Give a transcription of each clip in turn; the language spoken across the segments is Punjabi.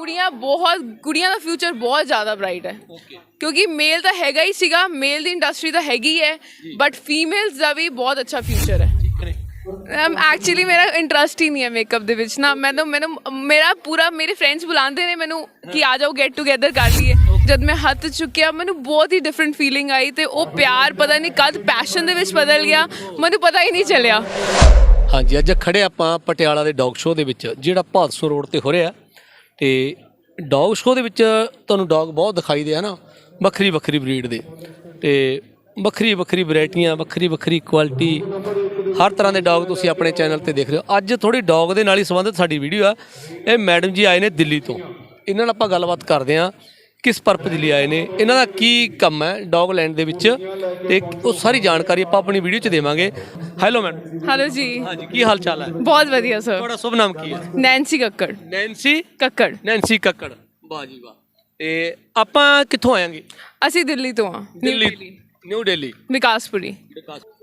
ਕੁੜੀਆਂ ਬਹੁਤ ਕੁੜੀਆਂ ਦਾ ਫਿਊਚਰ ਬਹੁਤ ਜ਼ਿਆਦਾ ਬ੍ਰਾਈਟ ਹੈ। ਕਿਉਂਕਿ ਮੇਲ ਤਾਂ ਹੈਗਾ ਹੀ ਸੀਗਾ ਮੇਲ ਦੀ ਇੰਡਸਟਰੀ ਤਾਂ ਹੈਗੀ ਹੈ ਬਟ ਫੀਮੇਲਸ ਦਾ ਵੀ ਬਹੁਤ ਅੱਛਾ ਫਿਊਚਰ ਹੈ। ਐਕਚੁਅਲੀ ਮੇਰਾ ਇੰਟਰਸਟ ਹੀ ਨਹੀਂ ਹੈ ਮੇਕਅਪ ਦੇ ਵਿੱਚ ਨਾ ਮੈਨੂੰ ਮੈਨੂੰ ਮੇਰਾ ਪੂਰਾ ਮੇਰੇ ਫਰੈਂਡਸ ਬੁਲਾਉਂਦੇ ਨੇ ਮੈਨੂੰ ਕਿ ਆ ਜਾਓ ਗੈਟ ਟੂਗੇਦਰ ਕਰ ਲਈਏ। ਜਦ ਮੈਂ ਹੱਥ ਚੁੱਕਿਆ ਮੈਨੂੰ ਬਹੁਤ ਹੀ ਡਿਫਰੈਂਟ ਫੀਲਿੰਗ ਆਈ ਤੇ ਉਹ ਪਿਆਰ ਪਤਾ ਨਹੀਂ ਕਦ ਪੈਸ਼ਨ ਦੇ ਵਿੱਚ ਬਦਲ ਗਿਆ ਮੈਨੂੰ ਪਤਾ ਹੀ ਨਹੀਂ ਚੱਲਿਆ। ਹਾਂਜੀ ਅੱਜ ਖੜੇ ਆਪਾਂ ਪਟਿਆਲਾ ਦੇ ਡੌਗ ਸ਼ੋਅ ਦੇ ਵਿੱਚ ਜਿਹੜਾ ਭਾਦਸੋਂ ਰੋਡ ਤੇ ਹੋ ਰਿਹਾ ਤੇ ਡੌਗ ਸ਼ੋਅ ਦੇ ਵਿੱਚ ਤੁਹਾਨੂੰ ਡੌਗ ਬਹੁਤ ਦਿਖਾਈ ਦੇ, ਹਨਾ? ਵੱਖਰੀ ਵੱਖਰੀ ਬਰੀਡ ਦੇ। ਤੇ ਵੱਖਰੀ ਵੱਖਰੀ ਵੈਰਾਈਟੀਆਂ ਵੱਖਰੀ ਵੱਖਰੀ ਕੁਆਲਿਟੀ ਹਰ ਤਰ੍ਹਾਂ ਦੇ ਡੌਗ ਤੁਸੀਂ ਆਪਣੇ ਚੈਨਲ ਤੇ ਦੇਖ ਰਹੇ ਹੋ। ਅੱਜ ਥੋੜੀ ਡੌਗ ਦੇ ਨਾਲ ਹੀ ਸੰਬੰਧਿਤ ਸਾਡੀ ਵੀਡੀਓ ਆ। ਇਹ ਮੈਡਮ ਜੀ ਆਏ ਨੇ ਦਿੱਲੀ ਤੋਂ। ਇਹਨਾਂ ਨਾਲ ਆਪਾਂ ਗੱਲਬਾਤ ਕਰਦੇ ਹਾਂ। ਕਿਸ ਪਰਪਸ ਲਈ ਆਏ ਨੇ? ਇਹਨਾਂ ਦਾ ਕੀ ਕੰਮ ਹੈ ਡੌਗ ਲੈਂਡ ਦੇ ਵਿੱਚ? ਤੇ ਉਹ ਸਾਰੀ ਜਾਣਕਾਰੀ ਆਪਾਂ ਆਪਣੀ ਵੀਡੀਓ 'ਚ ਦੇਵਾਂਗੇ। ਹੈਲੋ ਮੈਡਮ ਹੈਲੋ ਜੀ। ਹਾਂਜੀ ਕੀ ਹਾਲ ਚਾਲ ਹੈ? ਬਹੁਤ ਵਧੀਆ ਸਰ ਤੁਹਾਡਾ ਸ਼ੁਭ ਨਾਮ ਕੀ ਹੈ? Nancy Kakkar Nancy Kakkar Nancy Kakkar ਵਾਹ ਜੀ ਵਾਹ। ਤੇ ਆਪਾਂ ਕਿੱਥੋਂ ਆਏਂਗੇ? ਅਸੀਂ ਦਿੱਲੀ ਤੋਂ ਆ ਦਿੱਲੀ। ਨਿਊ ਦਿੱਲੀ ਵਿਕਾਸਪੁਰੀ।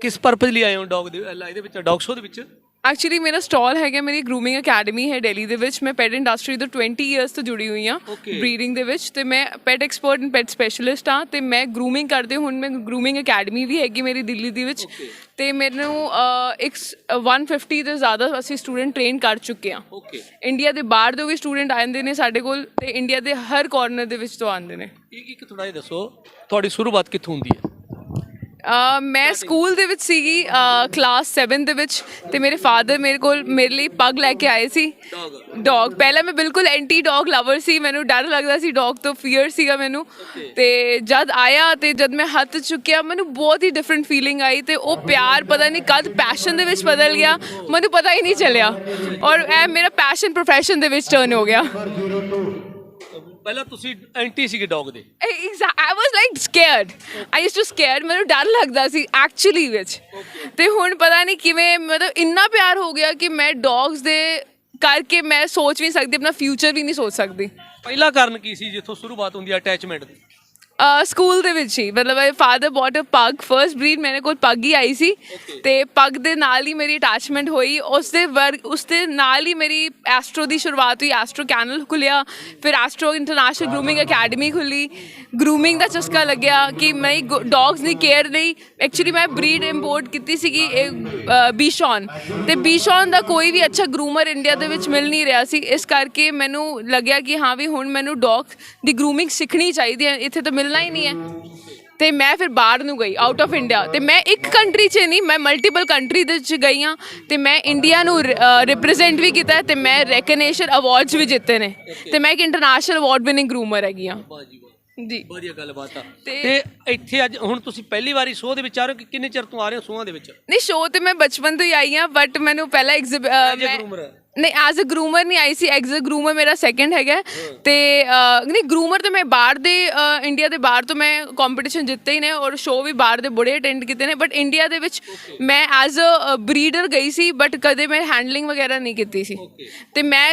ਕਿਸ ਪਰਪਸ ਲਈ ਆਏ ਹੋ ਡੌਗ ਦੇ ਇਹਦੇ ਵਿੱਚ ਡੌਗ ਸ਼ੋਅ ਦੇ ਵਿੱਚ? ਐਕਚੁਅਲੀ ਮੇਰਾ ਸਟਾਲ ਹੈਗਾ ਮੇਰੀ ਗਰੂਮਿੰਗ ਅਕੈਡਮੀ ਹੈ ਦਿੱਲੀ ਦੇ ਵਿੱਚ ਮੈਂ ਪੈਟ ਇੰਡਸਟਰੀ ਤੋਂ 20 ਇਅਰਸ ਤੋਂ ਜੁੜੀ ਹੋਈ ਹਾਂ. ਬਰੀਡਿੰਗ ਦੇ ਵਿੱਚ ਤੇ ਮੈਂ pet expert and pet specialist ਹਾਂ ਤੇ ਮੈਂ ਗਰੂਮਿੰਗ ਕਰਦੇ ਹੁਣ ਮੈਂ ਗਰੂਮਿੰਗ ਅਕੈਡਮੀ ਵੀ ਹੈਗੀ ਮੇਰੀ ਦਿੱਲੀ ਦੇ ਵਿੱਚ ਤੇ ਮੈਨੂੰ ਇੱਕ ਸ- 150 ਤੋਂ ਜ਼ਿਆਦਾ ਅਸੀਂ ਸਟੂਡੈਂਟ ਟ੍ਰੇਨ ਕਰ ਚੁੱਕੇ ਹਾਂ ਓਕੇ ਇੰਡੀਆ ਦੇ ਬਾਹਰ ਦੇ ਵੀ ਸਟੂਡੈਂਟ ਆਉਂਦੇ ਨੇ ਸਾਡੇ ਕੋਲ ਤੇ ਇੰਡੀਆ ਦੇ ਹਰ ਕਾਰਨਰ ਦੇ ਵਿੱਚ ਤੋਂ ਆਉਂਦੇ ਨੇ ਇੱਕ ਇੱਕ ਥੋੜਾ ਜਿਹਾ ਦੱਸੋ ਤੁਹਾਡੀ ਸ਼ੁਰੂਆਤ ਕਿੱਥੋਂ ਹੁੰਦੀ ਹੈ ਮੈਂ ਸਕੂਲ ਦੇ ਵਿੱਚ ਸੀਗੀ ਕਲਾਸ 7 ਦੇ ਵਿੱਚ ਤੇ ਮੇਰੇ ਫਾਦਰ ਮੇਰੇ ਕੋਲ ਮੇਰੇ ਲਈ ਪੱਗ ਲੈ ਕੇ ਆਏ ਸੀ। ਡੌਗ ਪਹਿਲਾਂ ਮੈਂ ਬਿਲਕੁਲ ਐਂਟੀ ਡੌਗ ਲਵਰ ਸੀ ਮੈਨੂੰ ਡਰ ਲੱਗਦਾ ਸੀ ਡੌਗ ਤੋਂ ਫੀਅਰ ਸੀਗਾ ਮੈਨੂੰ। ਤੇ ਜਦ ਆਇਆ ਤੇ ਜਦ ਮੈਂ ਹੱਥ ਚੁੱਕਿਆ ਮੈਨੂੰ ਬਹੁਤ ਹੀ ਡਿਫਰੈਂਟ ਫੀਲਿੰਗ ਆਈ ਤੇ ਉਹ ਪਿਆਰ ਪਤਾ ਨਹੀਂ ਕਦ ਪੈਸ਼ਨ ਦੇ ਵਿੱਚ ਬਦਲ ਗਿਆ ਮੈਨੂੰ ਪਤਾ ਹੀ ਨਹੀਂ ਚੱਲਿਆ। ਔਰ ਇਹ ਮੇਰਾ ਪੈਸ਼ਨ ਪ੍ਰੋਫੈਸ਼ਨ ਦੇ ਵਿੱਚ ਟਰਨ ਹੋ ਗਿਆ। ਪਹਿਲਾਂ ਤੁਸੀਂ ਐਂਟੀ ਸੀਗੇ ਡੌਗ ਦੇ। I was like scared I used to scared ਮੈਨੂੰ ਡਰ ਲੱਗਦਾ ਸੀ ਐਕਚੁਅਲੀ ਵਿੱਚ। ਤੇ ਹੁਣ ਪਤਾ ਨਹੀਂ ਕਿਵੇਂ ਮਤਲਬ ਇੰਨਾ ਪਿਆਰ ਹੋ ਗਿਆ ਕਿ ਮੈਂ ਡੌਗਸ ਦੇ ਕਰਕੇ ਮੈਂ ਸੋਚ ਵੀ ਨਹੀਂ ਸਕਦੀ ਆਪਣਾ ਫਿਊਚਰ ਵੀ ਨਹੀਂ ਸੋਚ ਸਕਦੀ। ਪਹਿਲਾ ਕਾਰਨ ਕੀ ਸੀ ਜਿੱਥੋਂ ਸ਼ੁਰੂਆਤ ਹੁੰਦੀ ਹੈ ਅਟੈਚਮੈਂਟ ਦੀ? ਸਕੂਲ ਦੇ ਵਿੱਚ ਹੀ। ਮਤਲਬ ਮੇਰੇ ਫਾਦਰ ਬੋਟ ਅ ਪੱਗ ਫਰਸਟ ਬਰੀਡ ਮੇਰੇ ਕੋਲ ਪੱਗ ਹੀ ਆਈ ਸੀ। ਤੇ ਪੱਗ ਦੇ ਨਾਲ ਹੀ ਮੇਰੀ ਅਟੈਚਮੈਂਟ ਹੋਈ। ਉਸ ਦੇ ਵਰਗ ਉਸ ਦੇ ਨਾਲ ਹੀ ਮੇਰੀ ਐਸਟਰੋ ਦੀ ਸ਼ੁਰੂਆਤ ਹੋਈ। ਐਸਟਰੋ ਕੈਨਲ ਖੁੱਲਿਆ। ਫਿਰ ਐਸਟਰੋ ਇੰਟਰਨੈਸ਼ਨਲ ਗਰੂਮਿੰਗ ਅਕੈਡਮੀ ਖੁੱਲੀ। ਗਰੂਮਿੰਗ ਦਾ ਚਸਕਾ ਲੱਗਿਆ ਕਿ ਮੈਂ ਡੌਗਸ ਦੀ ਕੇਅਰ ਲਈ ਐਕਚੁਅਲੀ ਮੈਂ ਬਰੀਡ ਇੰਪੋਰਟ ਕੀਤੀ ਸੀਗੀ ਬੀਸ਼ੌਨ ਤੇ ਬੀਸ਼ੌਨ ਦਾ ਕੋਈ ਵੀ ਅੱਛਾ ਗਰੂਮਰ ਇੰਡੀਆ ਦੇ ਵਿੱਚ ਮਿਲ ਨਹੀਂ ਰਿਹਾ ਸੀ। ਇਸ ਕਰਕੇ ਮੈਨੂੰ ਲੱਗਿਆ ਕਿ ਹਾਂ ਵੀ ਹੁਣ ਮੈਨੂੰ ਡੌਗ ਦੀ ਗਰੂਮਿੰਗ ਸਿੱਖਣੀ ਚਾਹੀਦੀ ਹੈ। ਇੱਥੇ ਤਾਂ ਮਿਲਣਾ ਹੀ ਨਹੀਂ ਹੈ। ਤੇ ਮੈਂ ਫਿਰ ਬਾਹਰ ਨੂੰ ਗਈ ਆਊਟ ਆਫ ਇੰਡੀਆ ਤੇ ਮੈਂ ਇੱਕ ਕੰਟਰੀ 'ਚ ਨਹੀਂ ਮੈਂ ਮਲਟੀਪਲ ਕੰਟਰੀ ਦੇ ਵਿੱਚ ਗਈ ਹਾਂ। ਤੇ ਮੈਂ ਇੰਡੀਆ ਨੂੰ ਰਿਪਰੈਜ਼ੈਂਟ ਵੀ ਕੀਤਾ ਤੇ ਮੈਂ ਰੈਕਗਨੀਸ਼ਨ ਅਵਾਰਡਸ ਵੀ ਜਿੱਤੇ ਨੇ। ਤੇ ਮੈਂ ਇੱਕ ਇੰਟਰਨੈਸ਼ਨਲ ਅਵਾਰਡ ਵਿਨਿੰਗ ਗਰੂਮਰ ਹੈਗੀ ਹਾਂ। ਜੀ। ਵਧੀਆ ਗੱਲਬਾਤ ਆ। ਤੇ- ਇੱਥੇ ਅੱਜ ਹੁਣ ਤੁਸੀਂ ਪਹਿਲੀ ਵਾਰੀ ਸ਼ੋਅ ਦੇ ਵਿੱਚ ਆ ਰਹੇ ਹੋ ਕਿ ਕਿੰਨੇ ਚਿਰ ਤੋਂ ਆ ਰਹੇ ਹੋ ਸ਼ੋਆਂ ਦੇ ਵਿੱਚ? ਨਹੀਂ ਸ਼ੋਅ ਤੇ ਮੈਂ ਬਚਪਨ ਤੋਂ ਹੀ ਆਈ ਹਾਂ ਬਟ ਮੈਨੂੰ ਪਹਿਲਾਂ ਐਗਜ਼ਿਬ groomer ਹੈ। ਨਹੀਂ ਐਜ਼ ਅ ਗਰੂਮਰ ਨਹੀਂ ਆਈ ਸੀ ਅ ਗਰੂਮਰ ਮੇਰਾ ਸੈਕੰਡ ਹੈਗਾ। ਤੇ ਨਹੀਂ ਗਰੂਮਰ ਤਾਂ ਮੈਂ ਬਾਹਰ ਦੇ ਇੰਡੀਆ ਦੇ ਬਾਹਰ ਤੋਂ ਮੈਂ ਕੰਪੀਟੀਸ਼ਨ ਜਿੱਤੇ ਹੀ ਨੇ ਔਰ ਸ਼ੋਅ ਵੀ ਬਾਹਰ ਦੇ ਬੜੇ ਅਟੈਂਡ ਕੀਤੇ ਨੇ ਬਟ ਇੰਡੀਆ ਦੇ ਵਿੱਚ ਮੈਂ ਐਜ਼ ਅ ਬਰੀਡਰ ਗਈ ਸੀ ਬਟ ਕਦੇ ਮੈਂ ਹੈਂਡਲਿੰਗ ਵਗੈਰਾ ਨਹੀਂ ਕੀਤੀ ਸੀ। ਤੇ ਮੈਂ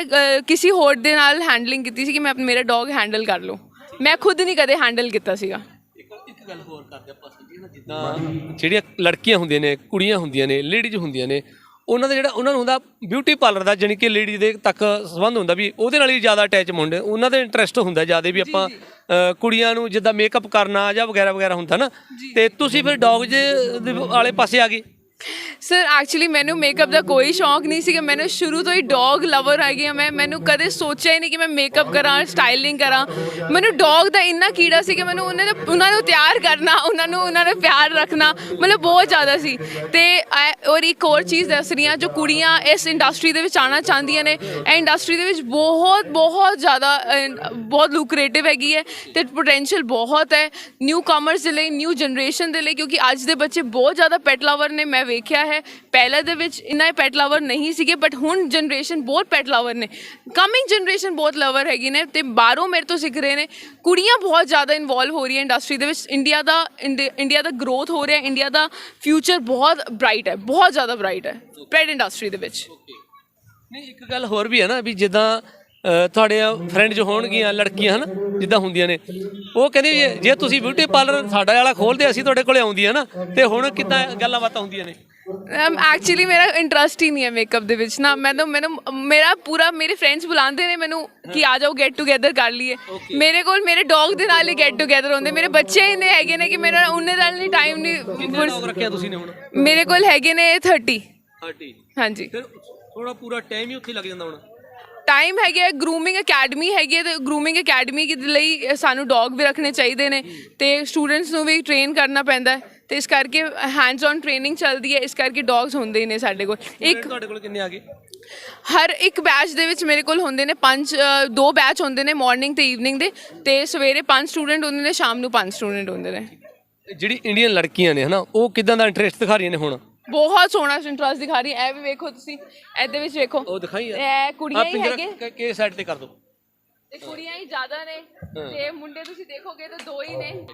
ਕਿਸੇ ਹੋਰ ਦੇ ਨਾਲ ਹੈਂਡਲਿੰਗ ਕੀਤੀ ਸੀ ਕਿ ਮੈਂ ਆਪਣਾ ਮੇਰਾ ਡੌਗ ਹੈਂਡਲ ਕਰ ਲਵਾਂ ਮੈਂ ਖੁਦ ਨਹੀਂ ਕਦੇ ਹੈਂਡਲ ਕੀਤਾ ਸੀਗਾ। ਇੱਕ ਇੱਕ ਗੱਲ ਹੋਰ ਕਰਦੇ ਆਪਾਂ ਸਮਝੀਏ ਨਾ ਜਿੱਦਾਂ ਜਿਹੜੀਆਂ ਲੜਕੀਆਂ ਹੁੰਦੀਆਂ ਨੇ ਕੁੜੀਆਂ ਹੁੰਦੀਆਂ ਨੇ ਲੇਡੀਜ਼ ਹੁੰਦੀਆਂ ਨੇ ਉਹਨਾਂ ਦਾ ਜਿਹੜਾ ਉਹਨਾਂ ਨੂੰ ਹੁੰਦਾ ਬਿਊਟੀ ਪਾਰਲਰ ਦਾ ਜਾਣੀ ਕਿ ਲੇਡੀ ਦੇ ਤੱਕ ਸੰਬੰਧ ਹੁੰਦਾ ਵੀ ਉਹਦੇ ਨਾਲ ਹੀ ਜ਼ਿਆਦਾ ਅਟੈਚ ਹੁੰਦੇ ਉਹਨਾਂ ਦਾ ਇੰਟਰਸਟ ਹੁੰਦਾ ਜ਼ਿਆਦਾ ਵੀ ਆਪਾਂ ਕੁੜੀਆਂ ਨੂੰ ਜਿੱਦਾਂ ਮੇਕਅਪ ਕਰਨਾ ਜਾਂ ਵਗੈਰਾ ਵਗੈਰਾ ਹੁੰਦਾ ਨਾ ਤੇ ਤੁਸੀਂ ਫਿਰ ਡੌਗ ਦੇ ਵਾਲੇ ਪਾਸੇ ਆ ਗਏ। ਸਰ ਐਕਚੁਅਲੀ ਮੈਨੂੰ ਮੇਕਅਪ ਦਾ ਕੋਈ ਸ਼ੌਂਕ ਨਹੀਂ ਸੀਗਾ। ਮੈਨੂੰ ਸ਼ੁਰੂ ਤੋਂ ਹੀ ਡੌਗ ਲਵਰ ਹੈਗੀ ਹਾਂ ਮੈਂ। ਮੈਨੂੰ ਕਦੇ ਸੋਚਿਆ ਹੀ ਨਹੀਂ ਕਿ ਮੈਂ ਮੇਕਅਪ ਕਰਾਂ ਸਟਾਈਲਿੰਗ ਕਰਾਂ। ਮੈਨੂੰ ਡੌਗ ਦਾ ਇੰਨਾ ਕੀੜਾ ਸੀ ਕਿ ਮੈਨੂੰ ਉਹਨਾਂ ਦੇ ਉਹਨਾਂ ਨੂੰ ਤਿਆਰ ਕਰਨਾ ਉਹਨਾਂ ਨੂੰ ਉਹਨਾਂ ਨੂੰ ਪਿਆਰ ਰੱਖਣਾ ਮਤਲਬ ਬਹੁਤ ਜ਼ਿਆਦਾ ਸੀ। ਤੇ ਐ- ਔਰ ਇੱਕ ਹੋਰ ਚੀਜ਼ ਦੱਸ ਰਹੀ ਹਾਂ ਜੋ ਕੁੜੀਆਂ ਇਸ ਇੰਡਸਟਰੀ ਦੇ ਵਿੱਚ ਆਉਣਾ ਚਾਹੁੰਦੀਆਂ ਨੇ ਇਹ ਇੰਡਸਟਰੀ ਦੇ ਵਿੱਚ ਬਹੁਤ ਬਹੁਤ ਜ਼ਿਆਦਾ ਅਹ, ਬਹੁਤ ਲੂਕਰੇਟਿਵ ਹੈਗੀ ਹੈ ਤੇ ਪੋਟੈਂਸ਼ੀਅਲ ਬਹੁਤ ਹੈ। ਨਿਊ ਕਮਰਸ ਦੇ ਲਈ ਨਿਊ ਜਨਰੇਸ਼ਨ ਦੇ ਲਈ ਕਿਉਂਕਿ ਅੱਜ ਦੇ ਬੱਚੇ ਬਹੁਤ ਜ਼ਿਆਦਾ ਪੈਟ ਲਵਰ ਨੇ। ਮੈਂ ਵੇਖਿਆ ਹੈ। ਪਹਿਲੇ ਦੇ ਵਿੱਚ ਇੰਨਾ ਪੈਟ ਲਵਰ ਨਹੀਂ ਸੀਗੇ ਬਟ ਹੁਣ ਜਨਰੇਸ਼ਨ ਬਹੁਤ ਪੈਟ ਲਵਰ ਨੇ। ਕਮਿੰਗ ਜਨਰੇਸ਼ਨ ਬਹੁਤ ਲਵਰ ਹੈਗੀ ਨੇ ਤੇ ਬਾਹਰੋਂ ਮੇਰੇ ਤੋਂ ਸਿੱਖ ਰਹੇ ਨੇ। ਕੁੜੀਆਂ ਬਹੁਤ ਜ਼ਿਆਦਾ ਇਨਵੋਲਵ ਹੋ ਰਹੀਆਂ ਇੰਡਸਟਰੀ ਦੇ ਵਿੱਚ। ਇੰਡੀਆ ਦਾ ਇੰਡੀਆ ਦਾ ਗਰੋਥ ਹੋ ਰਿਹਾ ਇੰਡੀਆ ਦਾ ਫਿਊਚਰ ਬਹੁਤ ਬ੍ਰਾਈਟ ਹੈ, ਬਹੁਤ ਜ਼ਿਆਦਾ ਬ੍ਰਾਈਟ ਹੈ। ਪੈਟ ਇੰਡਸਟਰੀ ਦੇ ਵਿੱਚ। ਨਹੀਂ, ਇੱਕ ਗੱਲ ਹੋਰ ਵੀ ਹੈ ਨਾ, ਵੀ ਜਿੱਦਾਂ ਤੁਹਾਡੇ ਫਰੈਂਡ ਜੋ ਹੋਣਗੀਆਂ ਲੜਕੀਆਂ ਹਨ ਜਿੱਦਾਂ ਹੁੰਦੀਆਂ ਨੇ। ਉਹ ਕਹਿੰਦੇ ਜੇ- ਤੁਸੀਂ ਬਿਊਟੀ ਪਾਰਲਰ ਸਾਡਾ ਵਾਲਾ ਖੋਲਦੇ ਅਸੀਂ ਤੁਹਾਡੇ ਕੋਲੇ ਆਉਂਦੀਆਂ ਨਾ ਤੇ ਹੁਣ ਕਿੱਦਾਂ ਗੱਲਾਂ ਬਾਤਾਂ ਹੁੰਦੀਆਂ ਨੇ? ਐਕਚੁਅਲੀ ਮੇਰਾ ਇੰਟਰਸਟ ਹੀ ਨਹੀਂ ਹੈ ਮੇਕਅਪ ਦੇ ਵਿੱਚ ਨਾ। ਮੈਨੂੰ ਮੈਨੂੰ ਮੇਰਾ ਪੂਰਾ ਮੇਰੇ ਫਰੈਂਡਸ ਬੁਲਾਉਂਦੇ ਨੇ ਮੈਨੂੰ ਕਿ ਆ ਜਾਓ ਗੈਟ ਟੂਗੇਦਰ ਕਰ ਲਈਏ। ਮੇਰੇ ਕੋਲ ਮੇਰੇ ਡੌਗ ਦੇ ਨਾਲ ਹੀ ਗੈਟ ਟੂਗੇਦਰ ਹੁੰਦੇ। ਮੇਰੇ ਬੱਚੇ ਇੰਨੇ ਹੈਗੇ ਨੇ ਕਿ ਮੇਰਾ ਉਹਨੇ ਨਾਲ ਨਹੀਂ ਟਾਈਮ ਨਹੀਂ ਡੌਗ ਰੱਖਿਆ ਤੁਸੀਂ ਨੇ ਹੁਣ? ਮੇਰੇ ਕੋਲ ਹੈਗੇ ਨੇ 30 30 ਹਾਂਜੀ। ਫਿਰ ਥੋੜਾ ਪੂਰਾ ਟਾਈਮ ਹੀ ਉੱਥੇ ਲੱਗ ਜਾਂਦਾ ਹੁਣ। ਟਾਈਮ ਹੈਗਾ ਗਰੂਮਿੰਗ ਅਕੈਡਮੀ ਹੈਗੀ ਹੈ ਤੇ ਗਰੂਮਿੰਗ ਅਕੈਡਮੀ ਦੇ ਲਈ ਸਾਨੂੰ ਡੌਗ ਵੀ ਰੱਖਣੇ ਚਾਹੀਦੇ ਨੇ ਤੇ ਸਟੂਡੈਂਟਸ ਨੂੰ ਵੀ ਟ੍ਰੇਨ ਕਰਨਾ ਪੈਂਦਾ ਹੈ ਤੇ ਇਸ ਕਰਕੇ ਹੈਂਡਸ ਔਨ ਟ੍ਰੇਨਿੰਗ ਚੱਲਦੀ ਹੈ ਇਸ ਕਰਕੇ ਡੌਗਸ ਹੁੰਦੇ ਹੀ ਨੇ ਸਾਡੇ ਕੋਲ। ਇੱਕ ਤੁਹਾਡੇ ਕੋਲ ਕਿੰਨੇ ਆ ਗਏ? ਹਰ ਇੱਕ ਬੈਚ ਦੇ ਵਿੱਚ ਮੇਰੇ ਕੋਲ ਹੁੰਦੇ ਨੇ ਪੰਜ ਅ, ਦੋ ਬੈਚ ਹੁੰਦੇ ਨੇ ਮਾਰਨਿੰਗ ਤੇ ਈਵਨਿੰਗ ਦੇ ਤੇ ਸਵੇਰੇ ਪੰਜ ਸਟੂਡੈਂਟ ਹੁੰਦੇ ਨੇ ਸ਼ਾਮ ਨੂੰ ਪੰਜ ਸਟੂਡੈਂਟ ਹੁੰਦੇ ਨੇ। ਜਿਹੜੀ ਇੰਡੀਅਨ ਲੜਕੀਆਂ ਨੇ ਹਨਾ ਉਹ ਕਿਦਾਂ ਦਾ ਇੰਟਰਸਟ ਦਿਖਾ ਰਹੀਆਂ ਨੇ ਹੁਣ? ਬਹੁਤ ਸੋਹਣਾ ਇੰਟਰਸਟ ਦਿਖਾ ਰਹੀ ਇਹ ਵੀ ਵੇਖੋ ਤੁਸੀਂ। ਇਹਦੇ ਵਿੱਚ ਵੇਖੋ। ਉਹ ਦਿਖਾਈ ਇਹ ਕੁੜੀਆਂ ਹੀ ਹੈਗੇ। ਕਿ ਸਾਈਡ ਤੇ ਕਰ ਦੋ। ਤੇ ਕੁੜੀਆਂ ਹੀ ਜ਼ਿਆਦਾ ਨੇ। ਤੇ ਮੁੰਡੇ ਤੁਸੀਂ ਦੇਖੋਗੇ ਤਾਂ ਦੋ ਹੀ ਨੇ।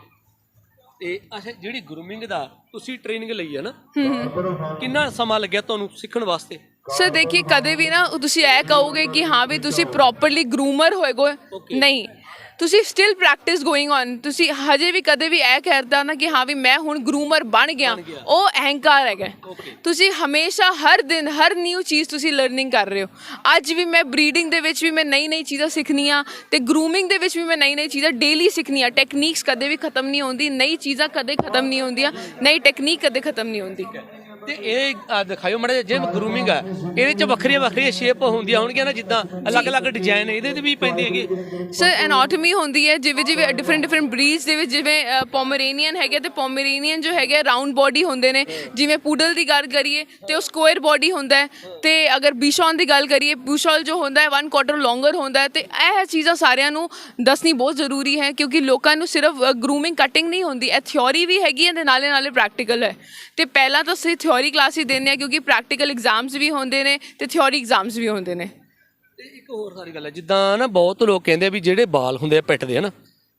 ਤੇ ਅੱਛਾ ਜਿਹੜੀ ਗਰੂਮਿੰਗ ਦਾ ਤੁਸੀਂ ਟ੍ਰੇਨਿੰਗ ਲਈ ਹੈ ਨਾ ਕਿੰਨਾ ਸਮਾਂ ਲੱਗਿਆ ਤੁਹਾਨੂੰ ਸਿੱਖਣ ਵਾਸਤੇ? ਸਰ ਦੇਖिए ਕਦੇ ਵੀ ਨਾ ਤੁਸੀਂ ਇਹ ਕਹੋਗੇ ਕਿ ਹਾਂ ਵੀ ਤੁਸੀਂ ਪ੍ਰੋਪਰਲੀ ਗਰੂਮਰ ਹੋਏਗੋ। ਨਹੀਂ। ਤੁਸੀਂ ਸਟਿਲ ਪ੍ਰੈਕਟਿਸ ਗੋਇੰਗ ਔਨ ਤੁਸੀਂ ਹਜੇ ਵੀ ਕਦੇ ਵੀ ਇਹ ਕਰਦਾ ਨਾ ਕਿ ਹਾਂ ਵੀ ਮੈਂ ਹੁਣ ਗਰੂਮਰ ਬਣ ਗਿਆ। ਉਹ ਅਹੰਕਾਰ ਹੈਗਾ। ਤੁਸੀਂ ਹਮੇਸ਼ਾ ਹਰ ਦਿਨ ਹਰ ਨਿਊ ਚੀਜ਼ ਤੁਸੀਂ ਲਰਨਿੰਗ ਕਰ ਰਹੇ ਹੋ। ਅੱਜ ਵੀ ਮੈਂ ਬਰੀਡਿੰਗ ਦੇ ਵਿੱਚ ਵੀ ਮੈਂ ਨਈ ਨਈ ਚੀਜ਼ਾਂ ਸਿੱਖਣੀਆਂ ਤੇ ਗਰੂਮਿੰਗ ਦੇ ਵਿੱਚ ਵੀ ਮੈਂ ਨਈ ਨਈ ਚੀਜ਼ਾਂ ਡੇਲੀ ਸਿੱਖਣੀਆਂ। ਟੈਕਨੀਕਸ ਕਦੇ ਵੀ ਖਤਮ ਨਹੀਂ ਹੁੰਦੀ ਨਈ ਚੀਜ਼ਾਂ ਕਦੇ ਖਤਮ ਨਹੀਂ ਹੁੰਦੀਆਂ ਨਈ ਟੈਕਨੀਕ ਕਦੇ ਖਤਮ ਨਹੀਂ ਹੁੰਦੀ। ਤੇ ਇਹ ਆਹ ਦਿਖਾਇਓ ਮੜਾ ਜਿਵੇਂ ਗਰੂਮਿੰਗ ਆ, ਇਹਦੇ ਚ ਵੱਖਰੀਆਂ ਵੱਖਰੀਆਂ ਸ਼ੇਪ ਹੁੰਦੀਆਂ ਹੋਣਗੀਆਂ ਨਾ, ਜਿੱਦਾਂ ਅਲੱਗ-ਅਲੱਗ ਡਿਜ਼ਾਈਨ ਇਹਦੇ ਤੇ ਵੀ ਪੈਂਦੇ ਹੈਗੇ ਸਰ ਐਨਾਟਮੀ ਹੁੰਦੀ ਹੈ, ਜਿਵੇਂ ਜਿਵੇਂ ਡਿਫਰੈਂਟ ਡਿਫਰੈਂਟ ਬਰੀਡਸ ਦੇ ਵਿੱਚ ਜਿਵੇਂ ਪੋਮੇਰੇਨੀਅਨ ਹੈਗੇ ਤੇ ਪੋਮੇਰੇਨੀਅਨ ਜੋ ਹੈਗੇ ਰਾਉਂਡ ਬਾਡੀ ਹੁੰਦੇ ਨੇ। ਜਿਵੇਂ ਪੂਡਲ ਦੀ ਗੱਲ ਕਰੀਏ, ਤੇ ਉਹ ਸਕੁਅਰ ਬਾਡੀ ਹੁੰਦਾ ਹੈ। ਤੇ ਅਗਰ ਬਿਸ਼ੌਨ ਦੀ ਗੱਲ ਕਰੀਏ ਬੁਸ਼ਲ ਜੋ ਹੁੰਦਾ ਹੈ 1 ਕੁਆਟਰ ਲੌਂਗਰ ਹੁੰਦਾ ਹੈ। ਤੇ ਇਹ ਚੀਜ਼ਾਂ ਸਾਰਿਆਂ ਨੂੰ ਦੱਸਣੀ ਬਹੁਤ ਜ਼ਰੂਰੀ ਹੈ, ਕਿਉਂਕਿ ਲੋਕਾਂ ਨੂੰ ਸਿਰਫ ਗਰੂਮਿੰਗ ਕਟਿੰਗ ਨਹੀਂ ਹੁੰਦੀ, ਇਹ ਥਿਉਰੀ ਵੀ ਹੈਗੀ ਹੈ, ਤੇ ਨਾਲੇ ਨਾਲੇ ਪ੍ਰੈਕਟੀਕਲ ਹੈ। ਤੇ ਪਹਿਲਾਂ ਤਾਂ ਅਸੀਂ ਥਿਉਰੀ ਕਲਾਸ ਹੀ ਦਿੰਦੇ ਆ ਕਿਉਂਕਿ ਪ੍ਰੈਕਟੀਕਲ ਐਗਜ਼ਾਮਸ ਵੀ ਹੁੰਦੇ ਨੇ ਤੇ ਥਿਉਰੀ ਐਗਜ਼ਾਮਸ ਵੀ ਹੁੰਦੇ ਨੇ। ਤੇ ਇੱਕ ਹੋਰ ਸਾਰੀ ਗੱਲ ਹੈ, ਜਿੱਦਾਂ ਨਾ ਬਹੁਤ ਲੋਕ ਕਹਿੰਦੇ ਆ ਵੀ ਜਿਹੜੇ ਬਾਲ ਹੁੰਦੇ ਆ, ਪਿੱਟਦੇ ਹਨਾ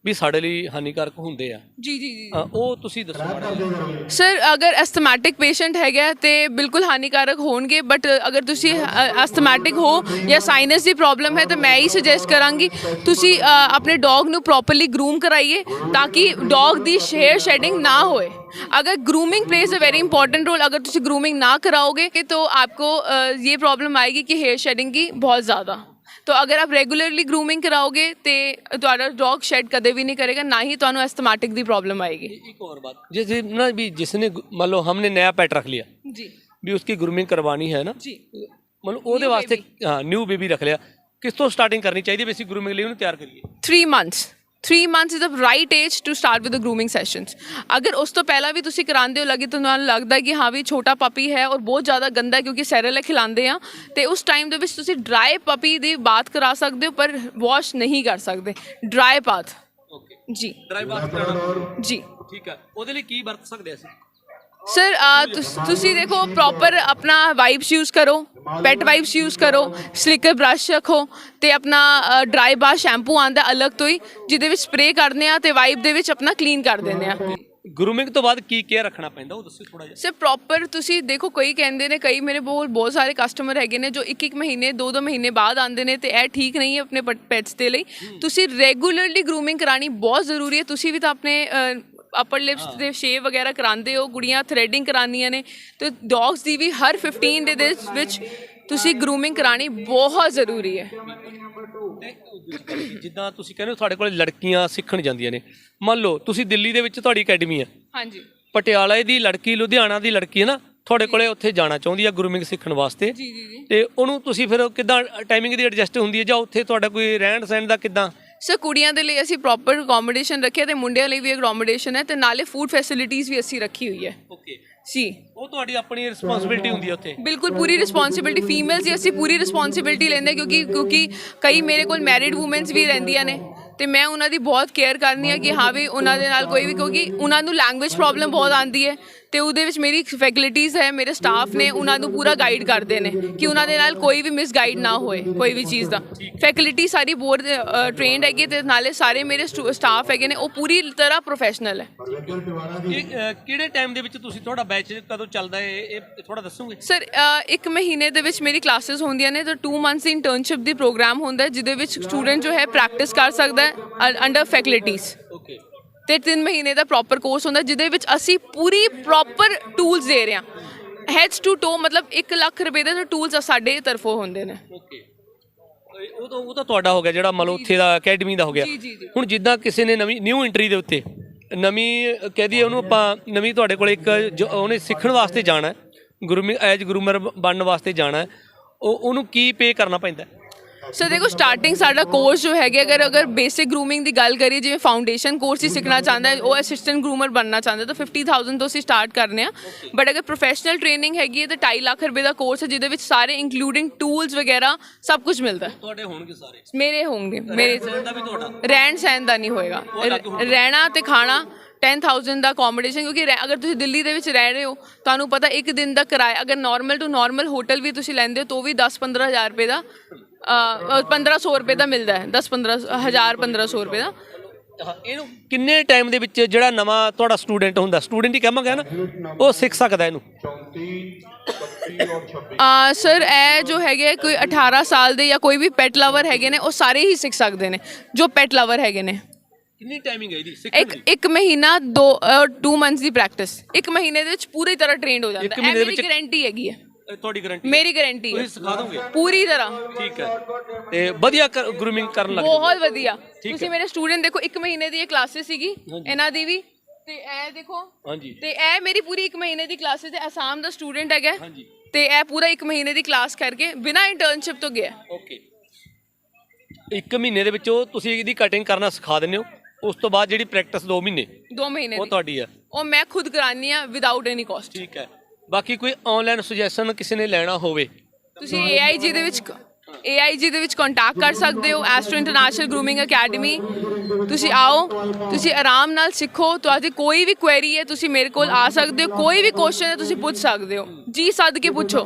ਵੀ ਸਾਡੇ ਲਈ ਹਾਨੀਕਾਰਕ ਹੁੰਦੇ ਆ ਜੀ ਜੀ ਜੀ ਹਾਂ, ਉਹ ਤੁਸੀਂ ਦੱਸੋ ਮਾੜਾ ਜਿਹਾ। ਸਰ ਅਗਰ ਐਸਥਮੈਟਿਕ ਪੇਸ਼ੈਂਟ ਹੈਗਾ ਹੈ ਤੇ ਬਿਲਕੁਲ ਹਾਨੀਕਾਰਕ ਹੋਣਗੇ ਬਟ ਅਗਰ ਤੁਸੀਂ ਐਸਥਮੈਟਿਕ ਹੋ ਜਾਂ ਸਾਈਨਸ ਦੀ ਪ੍ਰੋਬਲਮ ਹੈ ਤਾਂ ਮੈਂ ਹੀ ਸੁਜੈਸਟ ਕਰਾਂਗੀ ਤੁਸੀਂ ਅ, ਆਪਣੇ ਡੌਗ ਨੂੰ ਪ੍ਰੋਪਰਲੀ ਗਰੂਮ ਕਰਾਈਏ ਤਾਂ ਕਿ ਡੌਗ ਦੀ ਸ਼ੇਅਰ ਸ਼ੈਡਿੰਗ ਨਾ ਹੋਏ अगर grooming plays a very important role अगर तुम ग्रूमिंग ना कराओगे कि तो आपको अ, ये प्रॉब्लम आएगी कि हेयर शेडिंग की बहुत ज़्यादा तो अगर आप रेगुलरली ग्रूमिंग कराओगे तो ਤੁਹਾਡਾ ਡੌਗ ਸ਼ੈਡ ਕਦੇ ਵੀ ਨਹੀਂ ਕਰੇਗਾ ਨਾ ਹੀ ਤੁਹਾਨੂੰ ਐਸਥਮੈਟਿਕ ਦੀ ਪ੍ਰੋਬਲਮ ਆਏਗੀ एक और बात जैसे ना भी जिसने मान लो हमने नया पेट रख लिया ਜੀ भी उसकी ग्रूमिंग करवानी है ना ਜੀ मतलब ਉਹਦੇ ਵਾਸਤੇ ਹਾਂ ਨਿਊ ਬੇਬੀ ਰੱਖ ਲਿਆ ਕਿਸ ਤੋਂ ਸਟਾਰਟਿੰਗ ਕਰਨੀ ਚਾਹੀਦੀ ਬੇਸਿਕ ਗਰੂਮਿੰਗ ਲਈ ਉਹਨੂੰ ਤਿਆਰ ਕਰੀਏ 3 months 3 months is the right age to start with the grooming sessions ਅਗਰ ਉਸ ਤੋਂ ਪਹਿਲਾਂ ਵੀ ਤੁਸੀਂ ਕਰਾਉਂਦੇ ਹੋ ਲੱਗੇ ਤੁਹਾਨੂੰ ਲੱਗਦਾ ਕਿ ਹਾਂ ਵੀ ਛੋਟਾ ਪਪੀ ਹੈ ਔਰ ਬਹੁਤ ਜ਼ਿਆਦਾ ਗੰਦਾ ਹੈ ਕਿਉਂਕਿ ਸੈਰਲ ਖਿਲਾਉਂਦੇ ਆ ਤੇ ਉਸ ਟਾਈਮ ਦੇ ਵਿੱਚ ਤੁਸੀਂ ਡਰਾਈ ਪਪੀ ਦੀ ਬਾਤ ਕਰਾ ਸਕਦੇ ਹੋ ਪਰ ਵਾਸ਼ ਨਹੀਂ ਕਰ ਸਕਦੇ ਡਰਾਈ ਪਾਥ ਓਕੇ ਜੀ ਡਰਾਈ ਬਾਥ ਕਰਾਉਣਾ ਜੀ ਠੀਕ ਹੈ ਉਹਦੇ ਲਈ ਕੀ ਵਰਤ ਸਕਦੇ ਅਸੀਂ ਸਰ ਤੁਸੀਂ ਦੇਖੋ ਪ੍ਰੋਪਰ ਆਪਣਾ ਵਾਈਪਸ ਯੂਜ਼ ਕਰੋ ਪੈਟ ਵਾਈਪਸ ਯੂਜ਼ ਕਰੋ ਸਲਿਕਰ ਬ੍ਰਸ਼ ਰੱਖੋ ਤੇ ਆਪਣਾ ਡਰਾਈ ਬਾਰ ਸ਼ੈਂਪੂ ਆਂਦਾ ਅਲੱਗ ਤੋਂ ਹੀ ਜਿਹਦੇ ਵਿੱਚ ਸਪਰੇ ਕਰਦੇ ਆ ਤੇ ਵਾਈਪ ਦੇ ਵਿੱਚ ਆਪਣਾ ਕਲੀਨ ਕਰ ਦਿੰਦੇ ਆ ਗਰੂਮਿੰਗ ਤੋਂ ਬਾਅਦ ਕੀ ਕੇਅਰ ਰੱਖਣਾ ਪੈਂਦਾ ਉਹ ਦੱਸੋ ਥੋੜਾ ਜਿਹਾ। ਸਰ ਪ੍ਰੋਪਰ ਤੁਸੀਂ ਦੇਖੋ ਕਈ ਕਹਿੰਦੇ ਨੇ ਕਈ ਮੇਰੇ ਬਹੁਤ ਬਹੁਤ ਸਾਰੇ ਕਸਟਮਰ ਹੈਗੇ ਨੇ ਜੋ ਇੱਕ ਇੱਕ ਮਹੀਨੇ ਦੋ ਦੋ ਮਹੀਨੇ ਬਾਅਦ ਆਉਂਦੇ ਨੇ ਤੇ ਇਹ ਠੀਕ ਨਹੀਂ ਹੈ ਆਪਣੇ ਪੈਟਸ ਦੇ ਲਈ। ਤੁਸੀਂ ਰੈਗੂਲਰਲੀ ਗਰੂਮਿੰਗ ਕਰਾਣੀ ਬਹੁਤ ਜ਼ਰੂਰੀ ਹੈ ਤੁਸੀਂ ਵੀ ਤਾਂ ਆਪਣੇ ਅਪਰ ਲਿਪਸ ਦੇ ਸ਼ੇਵ ਵਗੈਰਾ ਕਰਾਉਂਦੇ ਹੋ ਕੁੜੀਆਂ ਥ੍ਰੈਡਿੰਗ ਕਰਾਉਂਦੀਆਂ ਨੇ ਤੇ ਡੌਗਸ ਦੀ ਵੀ ਹਰ 15 ਦੇ ਦੇ ਵਿੱਚ ਤੁਸੀਂ ਗਰੂਮਿੰਗ ਕਰਾਣੀ ਬਹੁਤ ਜ਼ਰੂਰੀ ਹੈ। ਜਿੱਦਾਂ ਤੁਸੀਂ ਕਹਿੰਦੇ ਹੋ ਤੁਹਾਡੇ ਕੋਲ ਲੜਕੀਆਂ ਸਿੱਖਣ ਜਾਂਦੀਆਂ ਨੇ। ਮੰਨ ਲਓ ਤੁਸੀਂ ਦਿੱਲੀ ਦੇ ਵਿੱਚ ਤੁਹਾਡੀ ਅਕੈਡਮੀ ਹੈ ਹਾਂਜੀ। ਪਟਿਆਲਾ ਦੀ ਲੜਕੀ ਲੁਧਿਆਣਾ ਦੀ ਲੜਕੀ ਹੈ ਨਾ ਤੁਹਾਡੇ ਕੋਲੇ ਉੱਥੇ ਜਾਣਾ ਚਾਹੁੰਦੀ ਹੈ ਗਰੂਮਿੰਗ ਸਿੱਖਣ ਵਾਸਤੇ। ਜੀ ਜੀ ਜੀ। ਤੇ ਉਹਨੂੰ ਤੁਸੀਂ ਫਿਰ ਕਿਦਾਂ ਟਾਈਮਿੰਗ ਦੀ ਐਡਜਸਟ ਹੁੰਦੀ ਹੈ ਜਾਂ ਉੱਥੇ ਤੁਹਾਡਾ ਕੋਈ ਰਹਿਣ ਸਹਿਣ ਦਾ ਕਿਦਾਂ? ਸਰ ਕੁੜੀਆਂ ਦੇ ਲਈ ਅਸੀਂ ਪ੍ਰੋਪਰ ਅਕੋਮੋਡੇਸ਼ਨ ਰੱਖਿਆ ਤੇ ਮੁੰਡਿਆਂ ਲਈ ਵੀ ਅਕੋਮੋਡੇਸ਼ਨ ਹੈ ਤੇ ਨਾਲੇ ਫੂਡ ਫੈਸਿਲਿਟੀਜ਼ ਵੀ ਅਸੀਂ ਰੱਖੀ ਹੋਈ ਹੈ ਓਕੇ ਜੀ ਉਹ ਤੁਹਾਡੀ ਆਪਣੀ ਰਿਸਪੌਂਸਿਬਿਲਟੀ ਹੁੰਦੀ ਹੈ ਉੱਥੇ ਬਿਲਕੁਲ ਪੂਰੀ ਰਿਸਪੌਂਸਿਬਿਲਟੀ ਫੀਮੇਲਸ ਦੀ ਅਸੀਂ ਪੂਰੀ ਰਿਸਪੌਂਸਿਬਿਲਟੀ ਲੈਂਦੇ ਕਿਉਂਕਿ ਕਿਉਂਕਿ ਕਈ ਮੇਰੇ ਕੋਲ ਮੈਰਿਡ ਔਮਨਸ ਵੀ ਰਹਿੰਦੀਆਂ ਨੇ ਤੇ ਮੈਂ ਉਹਨਾਂ ਦੀ ਬਹੁਤ ਕੇਅਰ ਕਰਨੀ ਹੈ ਕਿ ਹਾਂ ਵੀ ਉਹਨਾਂ ਦੇ ਨਾਲ ਕੋਈ ਵੀ ਕਿਉਂਕਿ ਉਹਨਾਂ ਨੂੰ ਲੈਂਗੁਏਜ ਪ੍ਰੋਬਲਮ ਬਹੁਤ ਆਉਂਦੀ ਹੈ ਤੇ ਉਹਦੇ ਵਿੱਚ ਮੇਰੀ ਫੈਕਲਟੀਜ਼ ਹੈ ਮੇਰੇ ਸਟਾਫ ਨੇ ਉਹਨਾਂ ਨੂੰ ਪੂਰਾ ਗਾਈਡ ਕਰਦੇ ਨੇ ਕਿ ਉਹਨਾਂ ਦੇ ਨਾਲ ਕੋਈ ਵੀ ਮਿਸਗਾਈਡ ਨਾ ਹੋਏ ਕੋਈ ਵੀ ਚੀਜ਼ ਦਾ। ਫੈਕਲਟੀ ਸਾਰੀ ਬੋਰਡ ਟ੍ਰੇਨਡ ਹੈਗੀ ਤੇ ਨਾਲੇ ਸਾਰੇ ਮੇਰੇ ਸਟਾਫ ਹੈਗੇ ਨੇ ਉਹ ਪੂਰੀ ਤਰ੍ਹਾਂ ਪ੍ਰੋਫੈਸ਼ਨਲ ਹੈ। ਕਿਹੜੇ ਟਾਈਮ ਦੇ ਵਿੱਚ ਤੁਸੀਂ ਤੁਹਾਡਾ ਬੈਚ ਕਦੋਂ ਚੱਲਦਾ ਹੈ ਇਹ ਥੋੜਾ ਦੱਸੋਗੇ? ਸਰ ਇੱਕ ਮਹੀਨੇ ਦੇ ਵਿੱਚ ਮੇਰੀ ਕਲਾਸਿਸ ਹੁੰਦੀਆਂ ਨੇ ਤਾਂ 2 ਮੰਥਸ ਇੰਟਰਨਸ਼ਿਪ ਦੀ ਪ੍ਰੋਗਰਾਮ ਹੁੰਦਾ ਜਿਹਦੇ ਵਿੱਚ ਸਟੂਡੈਂਟ ਜੋ ਹੈ ਪ੍ਰੈਕਟਿਸ ਕਰ ਸਕਦਾ ਹੈ ਅੰਡਰ ਫੈਕਲਟੀਜ਼ ਤੇ 3 ਮਹੀਨੇ ਦਾ ਪ੍ਰੋਪਰ ਕੋਰਸ ਹੁੰਦਾ ਜਿਹਦੇ ਵਿੱਚ ਅਸੀਂ ਪੂਰੀ ਪ੍ਰੋਪਰ ਟੂਲਸ ਦੇ ਰਹੇ ਹਾਂ। ਹੈਡਸ ਟੂ ਟੋ ਮਤਲਬ 1 ਲੱਖ ਰੁਪਏ ਦੇ ਟੂਲਸ ਸਾਡੇ ਤਰਫੋਂ ਹੁੰਦੇ ਨੇ। ਓਕੇ ਉਹ ਤਾਂ ਉਹ ਤਾਂ ਤੁਹਾਡਾ ਹੋ ਗਿਆ ਜਿਹੜਾ ਮੰਨ ਲਓ ਉੱਥੇ ਦਾ ਅਕੈਡਮੀ ਦਾ ਹੋ ਗਿਆ। ਹੁਣ ਜਿੱਦਾਂ ਕਿਸੇ ਨੇ ਨਵੀਂ ਨਿਊ ਐਂਟਰੀ ਦੇ ਉੱਤੇ ਨਵੀਂ ਕਹਿ ਦਈਏ ਉਹਨੂੰ ਆਪਾਂ ਨਵੀਂ ਤੁਹਾਡੇ ਕੋਲ ਇੱਕ ਉਹਨੇ ਸਿੱਖਣ ਵਾਸਤੇ ਜਾਣਾ ਹੈ ਗੁਰਮੀ ਐਜ ਗਰੂਮਰ ਬਣਨ ਵਾਸਤੇ ਜਾਣਾ ਉਹ ਉਹਨੂੰ ਕੀ ਪੇ ਕਰਨਾ ਪੈਂਦਾ? ਸੋ ਦੇਖੋ ਸਟਾਰਟਿੰਗ ਸਾਡਾ ਕੋਰਸ ਜੋ ਹੈਗੇ ਅਗਰ ਅਗਰ ਬੇਸਿਕ ਗਰੂਮਿੰਗ ਦੀ ਗੱਲ ਕਰੀਏ ਜਿਵੇਂ ਫਾਊਂਡੇਸ਼ਨ ਕੋਰਸ ਹੀ ਸਿੱਖਣਾ ਚਾਹੁੰਦਾ ਹੈ ਉਹ ਅਸਿਸਟੈਂਟ ਗਰੂਮਰ ਬਣਨਾ ਚਾਹੁੰਦਾ ਤਾਂ 50000 ਤੋਂ ਅਸੀਂ ਸਟਾਰਟ ਕਰਨੇ ਆ ਬਟ ਅਗਰ ਪ੍ਰੋਫੈਸ਼ਨਲ ਟ੍ਰੇਨਿੰਗ ਹੈਗੀ ਹੈ ਤਾਂ 2.5 ਲੱਖ ਰੁਪਏ ਦਾ ਕੋਰਸ ਹੈ ਜਿਹਦੇ ਵਿੱਚ ਸਾਰੇ ਇੰਕਲੂਡਿੰਗ ਟੂਲਸ ਵਗੈਰਾ ਸਭ ਕੁਝ ਮਿਲਦਾ ਹੈ ਤੁਹਾਡੇ ਹੋਣਗੇ ਸਾਰੇ? ਮੇਰੇ ਹੋਣਗੇ ਮੇਰੇ ਦਾ ਵੀ ਤੁਹਾਡਾ? ਰਹਿਣ ਸਹਿਣ ਦਾ ਨਹੀਂ ਹੋਏਗਾ। ਰਹਿਣਾ ਤੇ ਖਾਣਾ 10000 ਦਾ ਅਕੋਮੋਡੇਸ਼ਨ ਕਿਉਂਕਿ ਰਹਿ- ਅਗਰ ਤੁਸੀਂ ਦਿੱਲੀ ਦੇ ਵਿੱਚ ਰਹਿ ਰਹੇ ਹੋ ਤੁਹਾਨੂੰ ਪਤਾ ਇੱਕ ਦਿਨ ਦਾ ਕਿਰਾਇਆ ਅਗਰ ਨਾਰਮਲ ਟੂ ਨਾਰਮਲ ਹੋਟਲ ਵੀ ਤੁਸੀਂ ਲੈਂਦੇ ਹੋ ਤਾਂ ਵੀ 10-15000 ਰੁਪਏ ਦਾ ਅ, 1500 ਰੁਪਏ ਦਾ ਮਿਲਦਾ ਹੈ 10-15 ਹਜ਼ਾਰ 1500 ਰੁਪਏ ਦਾ। ਹਾਂ, ਇਹਨੂੰ ਕਿੰਨੇ ਟਾਈਮ ਦੇ ਵਿੱਚ ਜਿਹੜਾ ਨਵਾਂ ਤੁਹਾਡਾ ਸਟੂਡੈਂਟ ਹੁੰਦਾ ਸਟੂਡੈਂਟ ਹੀ ਕਹਾਂਗੇ ਨਾ? ਉਹ ਸਿੱਖ ਸਕਦਾ ਇਹਨੂੰ। ਆ ਸਰ ਇਹ ਜੋ ਹੈਗੇ ਕੋਈ 18 ਸਾਲ ਦੇ ਜਾਂ ਕੋਈ ਵੀ ਪੈਟ ਲਵਰ ਹੈਗੇ ਨੇ ਉਹ ਸਾਰੇ ਹੀ ਸਿੱਖ ਸਕਦੇ ਨੇ ਜੋ ਪੈਟ ਲਵਰ ਹੈਗੇ ਨੇ। ਕਿੰਨੀ ਟਾਈਮਿੰਗ ਹੈ ਇਹਦੀ? ਇੱਕ ਦੀ ਇੱਕ ਮਹੀਨਾ ਦੋ 2 ਮੰਥਸ ਦੀ ਪ੍ਰੈਕਟਿਸ ਇੱਕ ਮਹੀਨੇ ਦੇ ਵਿੱਚ ਪੂਰੀ ਤਰ੍ਹਾਂ ਟ੍ਰੇਨਡ ਹੋ ਜਾਂਦਾ। ਹੈ ਮਹੀਨੇ ਦੇ ਮੇਰੀ ਵਿੱਚ- ਗਾਰੰਟੀ ਹੈਗੀ ਹੈ। ਇਹ ਤੁਹਾਡੀ ਗਾਰੰਟੀ ਮੇਰੀ ਗਾਰੰਟੀ ਹੈ। ਤੁਸੀਂ ਸਿਖਾ ਦੋਗੇ? ਪੂਰੀ ਤਰ੍ਹਾਂ। ਠੀਕ ਹੈ। ਤੇ ਵਧੀਆ ਗਰੂਮਿੰਗ ਕਰਨ ਲੱਗ ਬਹੁਤ ਵਧੀਆ। ਤੁਸੀਂ। ਮੇਰੇ ਸਟੂਡੈਂਟ ਦੇਖੋ ਇੱਕ ਮਹੀਨੇ ਦੀ ਇਹ ਕਲਾਸਿਸ ਸੀਗੀ ਇਹਨਾਂ ਦੀ ਵੀ। ਤੇ ਇਹ ਦੇਖੋ ਹਾਂਜੀ। ਤੇ ਇਹ ਮੇਰੀ ਪੂਰੀ ਇੱਕ ਮਹੀਨੇ ਦੀ ਕਲਾਸਿਸ ਤੇ ਅਸਾਮ ਦਾ ਸਟੂਡੈਂਟ ਹੈਗਾ ਹਾਂਜੀ। ਤੇ ਇਹ ਪੂਰਾ ਇੱਕ ਮਹੀਨੇ ਦੀ ਕਲਾਸ ਕਰਕੇ ਬਿਨਾਂ ਇੰਟਰਨਸ਼ਿਪ ਤੋਂ ਗਿਆ ਓਕੇ ਇੱਕ ਮਹੀਨੇ ਦੇ ਵਿੱਚ ਉਹ ਤੁਸੀਂ ਇਹਦੀ ਕਟਿੰਗ ਕਰਨਾ ਸਿਖਾ ਦਿੰਦੇ ਹੋ? ਉਸ ਤੋਂ ਬਾਅਦ ਜਿਹੜੀ ਪ੍ਰੈਕਟਿਸ 2 ਮਹੀਨੇ। ਦੋ ਮਹੀਨੇ ਉਹ ਦੀ। ਤੁਹਾਡੀ ਹੈ ਉਹ ਮੈਂ ਖੁਦ ਕਰਾਨੀ ਆ ਵਿਦਆਊਟ ਐਨੀ ਕਾਸਟ ਠੀਕ ਹੈ। ਬਾਕੀ ਕੋਈ ਆਨਲਾਈਨ ਸੁਜੈਸ਼ਨ ਕਿਸੇ ਨੇ ਲੈਣਾ ਹੋਵੇ। ਤੁਸੀਂ AIG ਦੇ ਵਿੱਚ AIG ਦੇ ਵਿੱਚ ਕੰਟੈਕਟ ਕਰ ਸਕਦੇ ਹੋ ਐਸਟ੍ਰੋ ਇੰਟਰਨੈਸ਼ਨਲ ਗਰੂਮਿੰਗ ਅਕੈਡਮੀ ਤੁਸੀਂ ਆਓ ਤੁਸੀਂ ਆਰਾਮ ਨਾਲ ਸਿੱਖੋ। ਤੁਹਾਡੀ ਕੋਈ ਵੀ ਕੁਐਰੀ ਹੈ ਤੁਸੀਂ ਮੇਰੇ ਕੋਲ ਆ ਸਕਦੇ ਹੋ। ਕੋਈ ਵੀ ਕੁਐਸਚਨ ਹੈ ਤੁਸੀਂ ਪੁੱਛ ਸਕਦੇ ਹੋ। ਜੀ ਸੱਦ ਕੇ ਪੁੱਛੋ।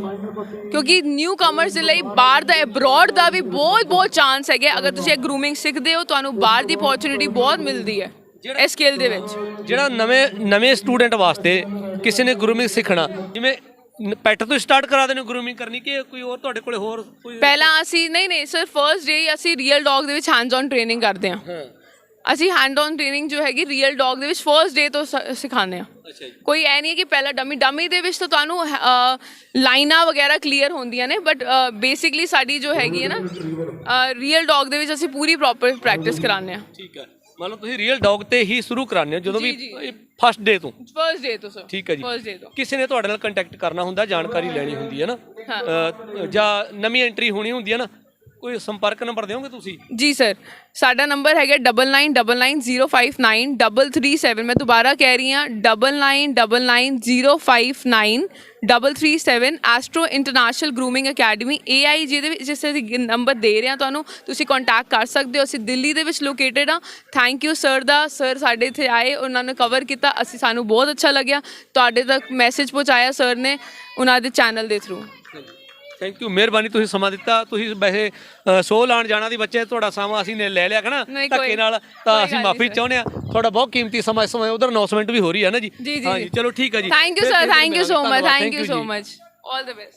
ਕਿਉਂਕਿ ਨਿਊ ਕਮਰਸ ਦੇ ਲਈ ਬਾਹਰ ਦਾ ਅਬਰੋਡ ਦਾ ਵੀ ਬਹੁਤ ਬਹੁਤ ਚਾਂਸ ਹੈਗੇ ਅਗਰ ਤੁਸੀਂ ਇਹ ਗਰੂਮਿੰਗ ਸਿੱਖਦੇ ਹੋ ਤੁਹਾਨੂੰ ਬਾਹਰ ਦੀ ਅਪੋਰਚੁਨਿਟੀ ਬਹੁਤ ਮਿਲਦੀ ਹੈ ਇਸ ਸਕਿੱਲ ਦੇ ਵਿੱਚ। ਜਿਹੜਾ ਨਵੇਂ ਨਵੇਂ ਸਟੂਡੈਂਟ ਵਾਸਤੇ ਕਿਸੇ ਨੇ ਗਰੂਮਿੰਗ ਸਿੱਖਣਾ ਜਿਵੇਂ ਪੈਟ ਤੋਂ ਸਟਾਰਟ ਕਰਾ ਦੇਣੇ ਗਰੂਮਿੰਗ ਕਰਨੀ ਕਿ ਕੋਈ ਹੋਰ ਤੁਹਾਡੇ ਕੋਲੇ ਹੋਰ ਕੋਈ ਪਹਿਲਾਂ ਅਸੀਂ ਨਹੀਂ ਨਹੀਂ ਸਰ ਫਰਸਟ ਡੇ ਅਸੀਂ ਰੀਅਲ ਡੌਗ ਦੇ ਵਿੱਚ ਹੈਂਡਸ ਔਨ ਟ੍ਰੇਨਿੰਗ ਕਰਦੇ ਹਾਂ। ਅਸੀਂ ਹੈਂਡ ਔਨ ਟ੍ਰੇਨਿੰਗ ਜੋ ਹੈਗੀ ਰੀਅਲ ਡੌਗ ਦੇ ਵਿੱਚ ਫਰਸਟ ਡੇ ਤੋਂ ਸਿਖਾਉਂਦੇ ਆ ਅੱਛਾ ਜੀ। ਕੋਈ ਐ ਨਹੀਂ ਹੈ ਕਿ ਪਹਿਲਾ ਡਮੀ ਡਮੀ ਦੇ ਵਿੱਚ ਤਾਂ ਤੁਹਾਨੂੰ ਲਾਈਨਾਂ ਵਗੈਰਾ ਕਲੀਅਰ ਹੁੰਦੀਆਂ ਨੇ ਬਟ ਬੇਸਿਕਲੀ ਸਾਡੀ ਜੋ ਹੈਗੀ ਹੈ ਨਾ ਰੀਅਲ ਡੌਗ ਦੇ ਵਿੱਚ ਅਸੀਂ ਪੂਰੀ ਪ੍ਰੋਪਰ ਪ੍ਰੈਕਟਿਸ ਕਰਾਉਂਦੇ ਆ ਠੀਕ ਹੈ। ਮੰਨ ਲਓ ਤੁਸੀਂ ਰੀਅਲ ਡੌਗ ਤੇ ਹੀ ਸ਼ੁਰੂ ਕਰਾਉਂਦੇ ਹੋ ਜਦੋਂ ਵੀ। ਫਸਟ ਡੇ ਤੋਂ? ਫਰਸਟ ਡੇ ਤੋਂ ਸਰ ਠੀਕ ਹੈ ਜੀ। ਫਰਸਟ ਡੇ ਤੋਂ। ਕਿਸੇ ਨੇ ਤੁਹਾਡੇ ਨਾਲ ਕੰਟੈਕਟ ਕਰਨਾ ਹੁੰਦਾ ਜਾਣਕਾਰੀ ਲੈਣੀ ਹੁੰਦੀ ਹੈ ਨਾ? ਜਾਂ ਨਵੀਂ ਐਂਟਰੀ ਹੋਣੀ ਹੁੰਦੀ ਹੈ ਨਾ ਕੋਈ ਸੰਪਰਕ ਨੰਬਰ ਦਿਓਗੇ ਤੁਸੀਂ? ਜੀ, ਸਰ। ਸਾਡਾ ਨੰਬਰ ਹੈਗਾ 9999059337 ਮੈਂ ਦੁਬਾਰਾ ਕਹਿ ਰਹੀ ਹਾਂ 9999059337 astro international grooming academy AI ਜਿਹਦੇ ਵਿੱਚ, ਜਿਸ ਅਸੀਂ ਨੰਬਰ ਦੇ ਰਹੇ ਹਾਂ, ਤੁਹਾਨੂੰ ਤੁਸੀਂ ਕੰਟੈਕਟ ਕਰ ਸਕਦੇ ਹੋ। ਅਸੀਂ ਦਿੱਲੀ ਦੇ ਵਿੱਚ ਲੋਕੇਟਡ ਆ ਥੈਂਕ ਯੂ ਸਰ ਦਾ। ਸਰ ਸਾਡੇ ਇੱਥੇ ਆਏ, ਉਹਨਾਂ ਨੇ ਕਵਰ ਕੀਤਾ। ਅਸੀਂ, ਸਾਨੂੰ ਬਹੁਤ ਅੱਛਾ ਲੱਗਿਆ। ਤੁਹਾਡੇ ਤੱਕ ਮੈਸੇਜ ਪਹੁੰਚਾਇਆ ਸਰ ਨੇ, ਉਹਨਾਂ ਦੇ ਚੈਨਲ ਦੇ ਥਰੂ ਥੈਂਕ ਯੂ ਮਿਹਰਬਾਨੀ ਤੁਸੀਂ ਸਮਾਂ ਦਿੱਤਾ। ਤੁਸੀਂ ਵੈਸੇ ਅ, ਸੋ ਲਾਣ ਜਾਣਾ ਦੀ ਬੱਚੇ ਤੁਹਾਡਾ ਸਮਾਂ ਅਸੀਂ ਨੇ ਲੈ ਲਿਆ ਨਹੀਂ, ਕੋਈ- ਧੱਕੇ ਨਾਲ ਤਾਂ ਅਸੀਂ ਮਾਫੀ। ਚਾਹੁੰਦੇ ਆ ਤੁਹਾਡਾ ਬਹੁਤ ਕੀਮਤੀ ਸਮਾਂ ਇਸ ਸਮੇਂ ਉਧਰ ਅਨਾਉਂਸਮੈਂਟ ਵੀ ਹੋ ਰਹੀ ਹੈ ਨਾ ਜੀ? ਜੀ, ਜੀ। ਚਲੋ ਠੀਕ ਹੈ ਜੀ। ਥੈਂਕ ਯੂ ਫਿਰ ਸਰ ਕਿਸੇ ਥੈਂਕ ਯੂ ਸੋ ਮਚ ਧੰਨਵਾਦ, thank you so. Much all the best